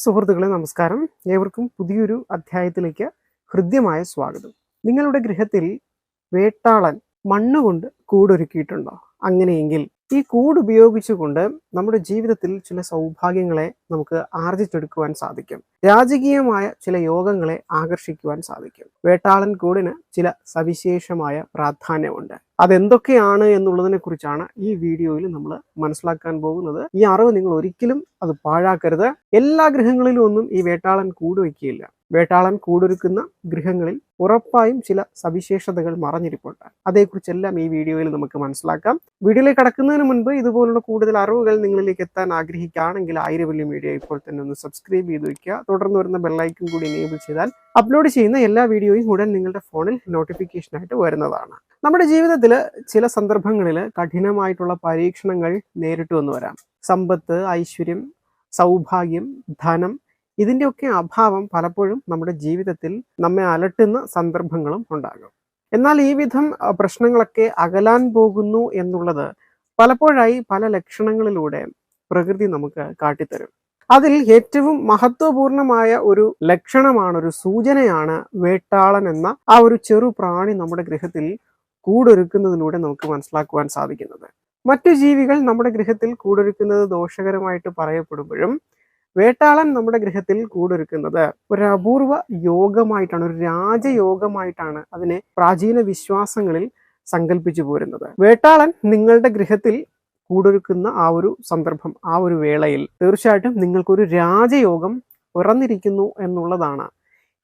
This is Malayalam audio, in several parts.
സുഹൃത്തുക്കളെ നമസ്കാരം. ഏവർക്കും പുതിയൊരു അധ്യായത്തിലേക്ക് ഹൃദ്യമായ സ്വാഗതം. നിങ്ങളുടെ ഗൃഹത്തിൽ വേട്ടാളൻ മണ്ണുകൊണ്ട് കൂടൊരുക്കിയിട്ടുണ്ടോ? അങ്ങനെയെങ്കിൽ ഈ കൂട് ഉപയോഗിച്ചുകൊണ്ട് നമ്മുടെ ജീവിതത്തിൽ ചില സൗഭാഗ്യങ്ങളെ നമുക്ക് ആർജിച്ചെടുക്കുവാൻ സാധിക്കും. രാജകീയമായ ചില യോഗങ്ങളെ ആകർഷിക്കുവാൻ സാധിക്കും. വേട്ടാളൻ കൂടിന് ചില സവിശേഷമായ പ്രാധാന്യമുണ്ട്. അതെന്തൊക്കെയാണ് എന്നുള്ളതിനെ കുറിച്ചാണ് ഈ വീഡിയോയിൽ നമ്മൾ മനസ്സിലാക്കാൻ പോകുന്നത്. ഈ അറിവ് നിങ്ങൾ ഒരിക്കലും അത് പാഴാക്കരുത്. എല്ലാ ഗ്രഹങ്ങളിലും ഒന്നും ഈ വേട്ടാളൻ കൂട് വയ്ക്കുകയില്ല. വേട്ടാളൻ കൂടൊരുക്കുന്ന ഗൃഹങ്ങളിൽ ഉറപ്പായും ചില സവിശേഷതകൾ മറഞ്ഞിരിപ്പുണ്ട്. അതേക്കുറിച്ചെല്ലാം ഈ വീഡിയോയിൽ നമുക്ക് മനസ്സിലാക്കാം. വീഡിയോയിലേക്ക് കടക്കുന്നതിന് മുൻപ് ഇതുപോലുള്ള കൂടുതൽ അറിവുകൾ നിങ്ങളിലേക്ക് എത്താൻ ആഗ്രഹിക്കുകയാണെങ്കിൽ ആയിരം വലിയ വീഡിയോ ഇപ്പോൾ തന്നെ ഒന്ന് സബ്സ്ക്രൈബ് ചെയ്ത് വയ്ക്കുക. തുടർന്ന് വരുന്ന ബെല്ലൈക്കും കൂടി എനേബിൾ ചെയ്താൽ അപ്ലോഡ് ചെയ്യുന്ന എല്ലാ വീഡിയോയും ഉടൻ നിങ്ങളുടെ ഫോണിൽ നോട്ടിഫിക്കേഷനായിട്ട് വരുന്നതാണ്. നമ്മുടെ ജീവിതത്തിൽ ചില സന്ദർഭങ്ങളിൽ കഠിനമായിട്ടുള്ള പരീക്ഷണങ്ങൾ നേരിട്ട് വന്നു വരാം. സമ്പത്ത് ഐശ്വര്യം സൗഭാഗ്യം ധനം ഇതിന്റെയൊക്കെ അഭാവം പലപ്പോഴും നമ്മുടെ ജീവിതത്തിൽ നമ്മെ അലട്ടുന്ന സന്ദർഭങ്ങളും ഉണ്ടാകും. എന്നാൽ ഈ വിധം പ്രശ്നങ്ങളൊക്കെ അകലാൻ പോകുന്നു എന്നുള്ളത് പലപ്പോഴായി പല ലക്ഷണങ്ങളിലൂടെ പ്രകൃതി നമുക്ക് കാട്ടിത്തരും. അതിൽ ഏറ്റവും മഹത്വപൂർണമായ ഒരു ലക്ഷണമാണ് ഒരു സൂചനയാണ് വേട്ടാളൻ എന്ന ആ ഒരു ചെറു പ്രാണി നമ്മുടെ ഗൃഹത്തിൽ കൂടൊരുക്കുന്നതിലൂടെ നമുക്ക് മനസ്സിലാക്കുവാൻ സാധിക്കുന്നത്. മറ്റു ജീവികൾ നമ്മുടെ ഗൃഹത്തിൽ കൂടൊരുക്കുന്നത് ദോഷകരമായിട്ട് പറയപ്പെടുമ്പോഴും വേട്ടാളൻ നമ്മുടെ ഗ്രഹത്തിൽ കൂടൊരുക്കുന്നത് ഒരു അപൂർവ യോഗമായിട്ടാണ് ഒരു രാജയോഗമായിട്ടാണ് അതിനെ പ്രാചീന വിശ്വാസങ്ങളിൽ സങ്കല്പിച്ചു പോരുന്നത്. വേട്ടാളൻ നിങ്ങളുടെ ഗ്രഹത്തിൽ കൂടൊരുക്കുന്ന ആ ഒരു സന്ദർഭം ആ ഒരു വേളയിൽ തീർച്ചയായിട്ടും നിങ്ങൾക്കൊരു രാജയോഗം പിറന്നിരിക്കുന്നു എന്നുള്ളതാണ്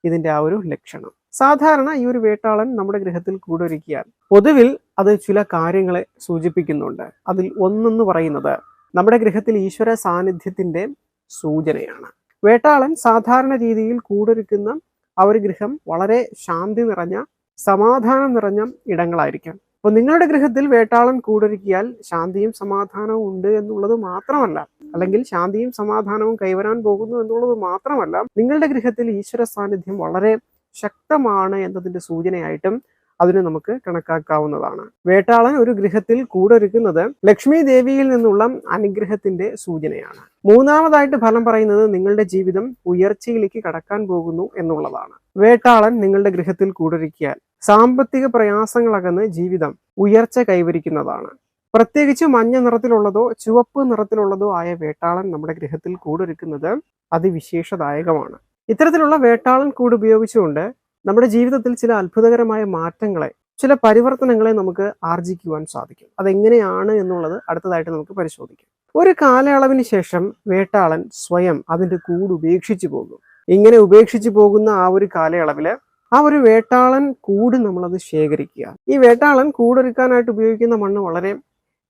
ഇതിന്റെ ആ ഒരു ലക്ഷണം. സാധാരണ ഈ ഒരു വേട്ടാളൻ നമ്മുടെ ഗ്രഹത്തിൽ കൂടൊരുക്കിയാൽ പൊതുവിൽ അത് ചില കാര്യങ്ങളെ സൂചിപ്പിക്കുന്നുണ്ട്. അതിൽ ഒന്നെന്ന് പറയുന്നത് നമ്മുടെ ഗ്രഹത്തിൽ ഈശ്വര സാന്നിധ്യത്തിന്റെ സൂചനയാണ്. വേട്ടാളൻ സാധാരണ രീതിയിൽ കൂടൊരുക്കുന്ന ഒരു ഗൃഹം വളരെ ശാന്തി നിറഞ്ഞ സമാധാനം നിറഞ്ഞ ഇടങ്ങളായിരിക്കും. അപ്പോൾ നിങ്ങളുടെ ഗൃഹത്തിൽ വേട്ടാളൻ കൂടൊരുക്കിയാൽ ശാന്തിയും സമാധാനവും ഉണ്ട് എന്നുള്ളത് മാത്രമല്ല അല്ലെങ്കിൽ ശാന്തിയും സമാധാനവും കൈവരാൻ പോകുന്നു എന്നുള്ളത് മാത്രമല്ല നിങ്ങളുടെ ഗൃഹത്തിൽ ഈശ്വര സാന്നിധ്യം വളരെ ശക്തമാണ് എന്നതിന്റെ സൂചനയായിട്ടും അതിനെ നമുക്ക് കണക്കാക്കാവുന്നതാണ്. വേട്ടാളൻ ഒരു ഗൃഹത്തിൽ കൂടൊരുക്കുന്നത് ലക്ഷ്മി ദേവിയിൽ നിന്നുള്ള അനുഗ്രഹത്തിന്റെ സൂചനയാണ്. മൂന്നാമതായിട്ട് ഫലം പറയുന്നത് നിങ്ങളുടെ ജീവിതം ഉയർച്ചയിലേക്ക് കടക്കാൻ പോകുന്നു എന്നുള്ളതാണ്. വേട്ടാളൻ നിങ്ങളുടെ ഗൃഹത്തിൽ കൂടൊരുക്കിയാൽ സാമ്പത്തിക പ്രയാസങ്ങളകന്ന് ജീവിതം ഉയർച്ച കൈവരിക്കുന്നതാണ്. പ്രത്യേകിച്ച് മഞ്ഞ നിറത്തിലുള്ളതോ ചുവപ്പ് നിറത്തിലുള്ളതോ ആയ വേട്ടാളൻ നമ്മുടെ ഗൃഹത്തിൽ കൂടൊരുക്കുന്നത് അതിവിശേഷദായകമാണ്. ഇത്തരത്തിലുള്ള വേട്ടാളൻ കൂട് ഉപയോഗിച്ചുകൊണ്ട് നമ്മുടെ ജീവിതത്തിൽ ചില അത്ഭുതകരമായ മാറ്റങ്ങളെ ചില പരിവർത്തനങ്ങളെ നമുക്ക് ആർജിക്കുവാൻ സാധിക്കും. അതെങ്ങനെയാണ് എന്നുള്ളത് അടുത്തതായിട്ട് നമുക്ക് പരിശോധിക്കാം. ഒരു കാലയളവിന് ശേഷം വേട്ടാളൻ സ്വയം അതിന്റെ കൂട് ഉപേക്ഷിച്ചു പോകും. ഇങ്ങനെ ഉപേക്ഷിച്ചു പോകുന്ന ആ ഒരു കാലയളവിൽ ആ ഒരു വേട്ടാളൻ കൂട് നമ്മളത് ശേഖരിക്കുക ഈ വേട്ടാളൻ കൂടൊരുക്കാനായിട്ട് ഉപയോഗിക്കുന്ന മണ്ണ് വളരെ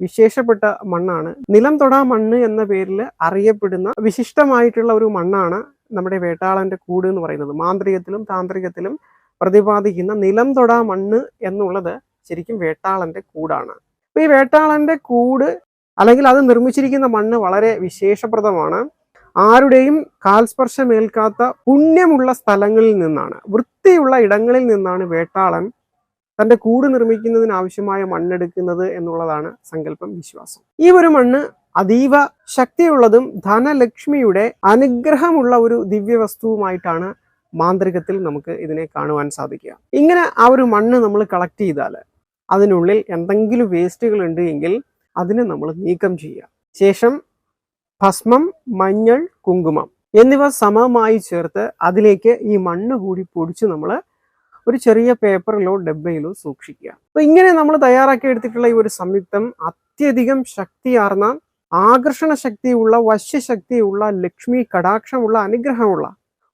വിശേഷപ്പെട്ട മണ്ണാണ്. നിലം തൊടാ മണ്ണ് എന്ന പേരിൽ അറിയപ്പെടുന്ന വിശിഷ്ടമായിട്ടുള്ള ഒരു മണ്ണാണ് നമ്മുടെ വേട്ടാളന്റെ കൂട് എന്ന് പറയുന്നത്. മാന്ത്രികത്തിലും താന്ത്രികത്തിലും പ്രതിപാദിക്കുന്ന നിലം തൊടാ മണ്ണ് എന്നുള്ളത് ശരിക്കും വേട്ടാളന്റെ കൂടാണ്. അപ്പൊ ഈ വേട്ടാളന്റെ കൂട് അല്ലെങ്കിൽ അത് നിർമ്മിച്ചിരിക്കുന്ന മണ്ണ് വളരെ വിശേഷപ്രദമാണ്. ആരുടെയും കാൽസ്പർശമേൽക്കാത്ത പുണ്യമുള്ള സ്ഥലങ്ങളിൽ നിന്നാണ് വൃത്തിയുള്ള ഇടങ്ങളിൽ നിന്നാണ് വേട്ടാളൻ തന്റെ കൂട് നിർമ്മിക്കുന്നതിന് ആവശ്യമായ മണ്ണെടുക്കുന്നത് എന്നുള്ളതാണ് സങ്കല്പം വിശ്വാസം. ഈ ഒരു മണ്ണ് അതീവ ശക്തിയുള്ളതും ധനലക്ഷ്മിയുടെ അനുഗ്രഹമുള്ള ഒരു ദിവ്യവസ്തുവുമായിട്ടാണ് മാന്ത്രികത്തിൽ നമുക്ക് ഇതിനെ കാണുവാൻ സാധിക്കുക. ഇങ്ങനെ ആ ഒരു മണ്ണ് നമ്മൾ കളക്ട് ചെയ്താൽ അതിനുള്ളിൽ എന്തെങ്കിലും വേസ്റ്റുകൾ ഉണ്ട് എങ്കിൽ അതിനെ നമ്മൾ നീക്കം ചെയ്യുക. ശേഷം ഭസ്മം മഞ്ഞൾ കുങ്കുമം എന്നിവ സമമായി ചേർത്ത് അതിലേക്ക് ഈ മണ്ണ് കൂടി പൊടിച്ച് നമ്മൾ ഒരു ചെറിയ പേപ്പറിലോ ഡബ്ബയിലോ സൂക്ഷിക്കുക. അപ്പൊ ഇങ്ങനെ നമ്മൾ തയ്യാറാക്കി എടുത്തിട്ടുള്ള ഈ ഒരു സംയുക്തം അത്യധികം ശക്തിയാർന്ന ആകർഷണ ശക്തിയുള്ള വശ്യശക്തിയുള്ള ലക്ഷ്മി കടാക്ഷമുള്ള അനുഗ്രഹമുള്ള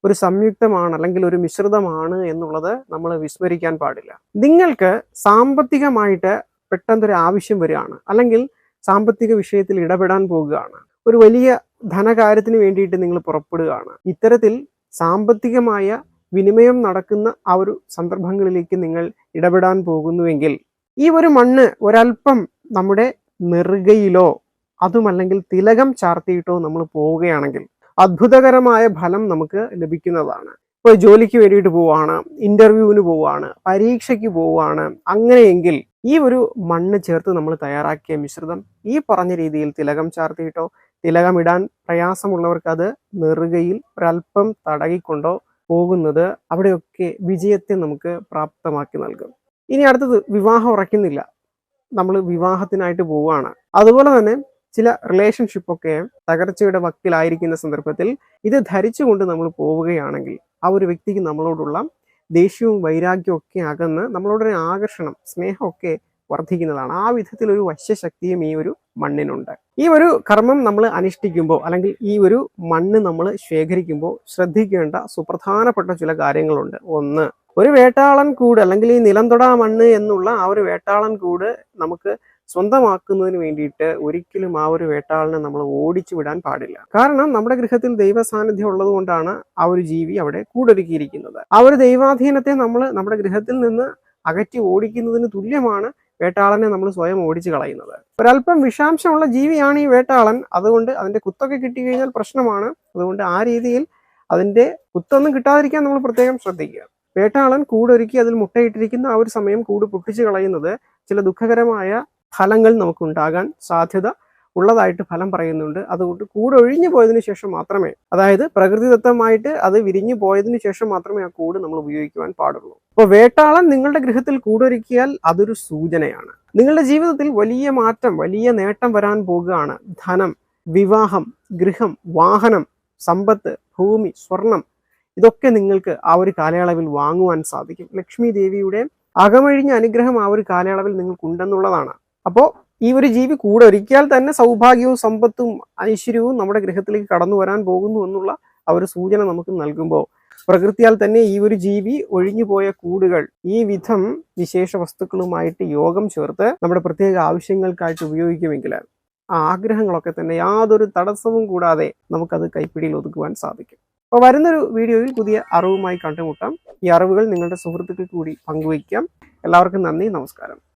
ഒരു സംയുക്തമാണ് അല്ലെങ്കിൽ ഒരു മിശ്രിതമാണ് എന്നുള്ളത് നമ്മൾ വിസ്മരിക്കാൻ പാടില്ല. നിങ്ങൾക്ക് സാമ്പത്തികമായിട്ട് പെട്ടെന്നൊരു ആവശ്യം വരികയാണ്. അല്ലെങ്കിൽ സാമ്പത്തിക വിഷയത്തിൽ ഇടപെടാൻ പോകുകയാണ്. ഒരു വലിയ ധനകാര്യത്തിന് വേണ്ടിയിട്ട് നിങ്ങൾ പുറപ്പെടുകയാണ്. ഇത്തരത്തിൽ സാമ്പത്തികമായ വിനിമയം നടക്കുന്ന ആ ഒരു സന്ദർഭങ്ങളിലേക്ക് നിങ്ങൾ ഇടപെടാൻ പോകുന്നുവെങ്കിൽ ഈ ഒരു മണ്ണ് ഒരല്പം നമ്മുടെ നെറുകയിലോ അതുമല്ലെങ്കിൽ തിലകം ചാർത്തിയിട്ടോ നമ്മൾ പോവുകയാണെങ്കിൽ അത്ഭുതകരമായ ഫലം നമുക്ക് ലഭിക്കുന്നതാണ്. ഇപ്പോൾ ജോലിക്ക് വേണ്ടിയിട്ട് പോവുകയാണ് ഇന്റർവ്യൂവിന് പോവുകയാണ് പരീക്ഷയ്ക്ക് പോവുകയാണ്. അങ്ങനെയെങ്കിൽ ഈ ഒരു മണ്ണ് ചേർത്ത് നമ്മൾ തയ്യാറാക്കിയ മിശ്രിതം ഈ പറഞ്ഞ രീതിയിൽ തിലകം ചാർത്തിയിട്ടോ തിലകമിടാൻ പ്രയാസമുള്ളവർക്ക് അത് നെറുകയിൽ ഒരല്പം തടകിക്കൊണ്ടോ പോകുന്നത് അവിടെയൊക്കെ വിജയത്തെ നമുക്ക് പ്രാപ്തമാക്കി നൽകും. ഇനി അടുത്തത് വിവാഹം ഉറയ്ക്കുന്നില്ല. നമ്മൾ വിവാഹത്തിനായിട്ട് പോവുകയാണ്. അതുപോലെ തന്നെ ചില റിലേഷൻഷിപ്പൊക്കെ തകർച്ചയുടെ വക്കിലായിരിക്കുന്ന സന്ദർഭത്തിൽ ഇത് ധരിച്ചുകൊണ്ട് നമ്മൾ പോവുകയാണെങ്കിൽ ആ ഒരു വ്യക്തിക്ക് നമ്മളോടുള്ള ദേഷ്യവും വൈരാഗ്യവും ഒക്കെ അകന്ന് നമ്മളോടൊരു ആകർഷണം സ്നേഹമൊക്കെ വർദ്ധിക്കുന്നതാണ്. ആ വിധത്തിൽ ഒരു വശ്യശക്തിയും ഈ ഒരു മണ്ണിനുണ്ട്. ഈ ഒരു കർമ്മം നമ്മൾ അനുഷ്ഠിക്കുമ്പോൾ അല്ലെങ്കിൽ ഈ ഒരു മണ്ണ് നമ്മൾ ശേഖരിക്കുമ്പോൾ ശ്രദ്ധിക്കേണ്ട സുപ്രധാനപ്പെട്ട ചില കാര്യങ്ങളുണ്ട്. ഒന്ന് ഒരു വേട്ടാളൻ കൂട് അല്ലെങ്കിൽ ഈ നിലം തൊടാ മണ്ണ് എന്നുള്ള ആ ഒരു വേട്ടാളൻ കൂട് നമുക്ക് സ്വന്തമാക്കുന്നതിന് വേണ്ടിയിട്ട് ഒരിക്കലും ആ ഒരു വേട്ടാളിനെ നമ്മൾ ഓടിച്ചു വിടാൻ പാടില്ല. കാരണം നമ്മുടെ ഗൃഹത്തിൽ ദൈവ സാന്നിധ്യം ഉള്ളത് കൊണ്ടാണ് ആ ഒരു ജീവി അവിടെ കൂടൊരുക്കിയിരിക്കുന്നത്. ആ ഒരു ദൈവാധീനത്തെ നമ്മൾ നമ്മുടെ ഗൃഹത്തിൽ നിന്ന് അകറ്റി ഓടിക്കുന്നതിന് തുല്യമാണ് വേട്ടാളനെ നമ്മൾ സ്വയം ഓടിച്ചു കളയുന്നത്. ഒരല്പം വിഷാംശമുള്ള ജീവിയാണ് ഈ വേട്ടാളൻ. അതുകൊണ്ട് അതിന്റെ കുത്തൊക്കെ കിട്ടി കഴിഞ്ഞാൽ പ്രശ്നമാണ്. അതുകൊണ്ട് ആ രീതിയിൽ അതിന്റെ കുത്തൊന്നും കിട്ടാതിരിക്കാൻ നമ്മൾ പ്രത്യേകം ശ്രദ്ധിക്കുക. വേട്ടാളൻ കൂടൊരുക്കി അതിൽ മുട്ടയിട്ടിരിക്കുന്ന ആ ഒരു സമയം കൂട് പൊട്ടിച്ചു കളയുന്നത് ചില ദുഃഖകരമായ ഫലങ്ങൾ നമുക്കുണ്ടാകാൻ സാധ്യത ഉള്ളതായിട്ട് ഫലം പറയുന്നുണ്ട്. അതുകൊണ്ട് കൂട് ഒഴിഞ്ഞു പോയതിന് ശേഷം മാത്രമേ അതായത് പ്രകൃതിദത്തമായിട്ട് അത് വിരിഞ്ഞു പോയതിനു ശേഷം മാത്രമേ ആ കൂട് നമ്മൾ ഉപയോഗിക്കുവാൻ പാടുള്ളൂ. അപ്പോൾ വേട്ടാളൻ നിങ്ങളുടെ ഗൃഹത്തിൽ കൂടൊരുക്കിയാൽ അതൊരു സൂചനയാണ്. നിങ്ങളുടെ ജീവിതത്തിൽ വലിയ മാറ്റം വലിയ നേട്ടം വരാൻ പോകുകയാണ്. ധനം വിവാഹം ഗൃഹം വാഹനം സമ്പത്ത് ഭൂമി സ്വർണം ഇതൊക്കെ നിങ്ങൾക്ക് ആ ഒരു കാലയളവിൽ വാങ്ങുവാൻ സാധിക്കും. ലക്ഷ്മി ദേവിയുടെ അകമഴിഞ്ഞ അനുഗ്രഹം ആ ഒരു കാലയളവിൽ നിങ്ങൾക്കുണ്ടെന്നുള്ളതാണ്. അപ്പോൾ ഈ ഒരു ജീവി കൂടെ ഒരിക്കൽ തന്നെ സൗഭാഗ്യവും സമ്പത്തും ഐശ്വര്യവും നമ്മുടെ ഗൃഹത്തിലേക്ക് കടന്നു വരാൻ പോകുന്നു എന്നുള്ള ആ ഒരു സൂചന നമുക്ക് നൽകുമ്പോൾ പ്രകൃതിയാൽ തന്നെ ഈ ഒരു ജീവി ഒഴിഞ്ഞുപോയ കൂടുകൾ ഈ വിധം വിശേഷ വസ്തുക്കളുമായിട്ട് യോഗം ചേർത്ത് നമ്മുടെ പ്രത്യേക ആവശ്യങ്ങൾക്കായിട്ട് ഉപയോഗിക്കുമെങ്കിൽ ആ ആഗ്രഹങ്ങളൊക്കെ തന്നെ യാതൊരു തടസ്സവും കൂടാതെ നമുക്കത് കൈപ്പിടിയിൽ ഒതുക്കുവാൻ സാധിക്കും. അപ്പോൾ വരുന്നൊരു വീഡിയോയിൽ പുതിയ അറിവുമായി കണ്ടുമുട്ടാം. ഈ അറിവുകൾ നിങ്ങളുടെ സുഹൃത്തുക്കൾ കൂടി പങ്കുവയ്ക്കാം. എല്ലാവർക്കും നന്ദി നമസ്കാരം.